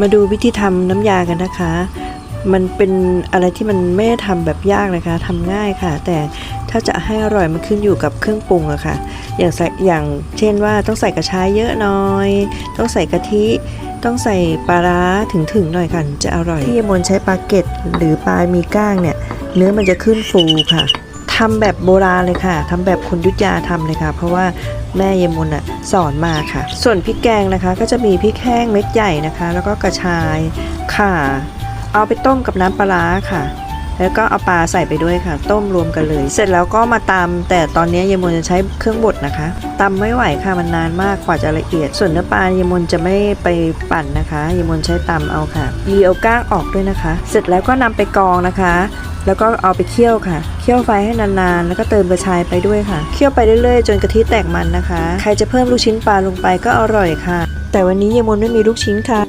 มาดูวิธีทำน้ำยากันนะคะ มันเป็นอะไรที่มันไม่ได้ทำแบบยากเลยค่ะทำง่ายค่ะ แต่ถ้าจะให้อร่อยมันขึ้นอยู่กับเครื่องปรุงอะค่ะ อย่างใส่อย่างเช่นว่าต้องใส่กระชายเยอะหน่อย ต้องใส่กะทิต้องใส่ปลาร้าถึงๆหน่อยค่ะจะอร่อย ที่ยมนใช้ปลาเก็ตหรือปลามีก้างเนี่ย เนื้อมันจะขึ้นฟูค่ะ ทำแบบโบราณเลยค่ะทำแบบคนยุทธยาทำเลยค่ะ เพราะว่าแม่เยายมนอะสอนมาค่ะ ส่วนพริกแกงนะคะ ก็จะมีพริกแห้งเม็ดใหญ่นะคะ แล้วก็กระชายข่าเอาไปต้มกับน้ำปลาค่ะ แล้วก็เอาปลาใส่ไปด้วยค่ะ ต้มรวมกันเลย เสร็จแล้วก็มาตำแต่ตอนนี้เยายมนจะใช้เครื่องบดนะคะตำไม่ไหวค่ะมันนานมากกว่าจะละเอียด ส่วนเนื้อปลาเยายมนจะไม่ไปปั่นนะคะเยายมนใช้ตำเอาค่ะยีเอาก้างออกด้วยนะคะ เสร็จแล้วก็นำไปกองนะคะ แล้วก็เอาไปเคี่ยวค่ะ เคี่ยวไฟให้นานๆ แล้วก็เติมกระชายไปด้วยค่ะ เคี่ยวไปเรื่อยๆ จนกะทิแตกมันนะคะ ใครจะเพิ่มลูกชิ้นปลาลงไปก็อร่อยค่ะ แต่วันนี้เยายมนไม่มีลูกชิ้นค่ะ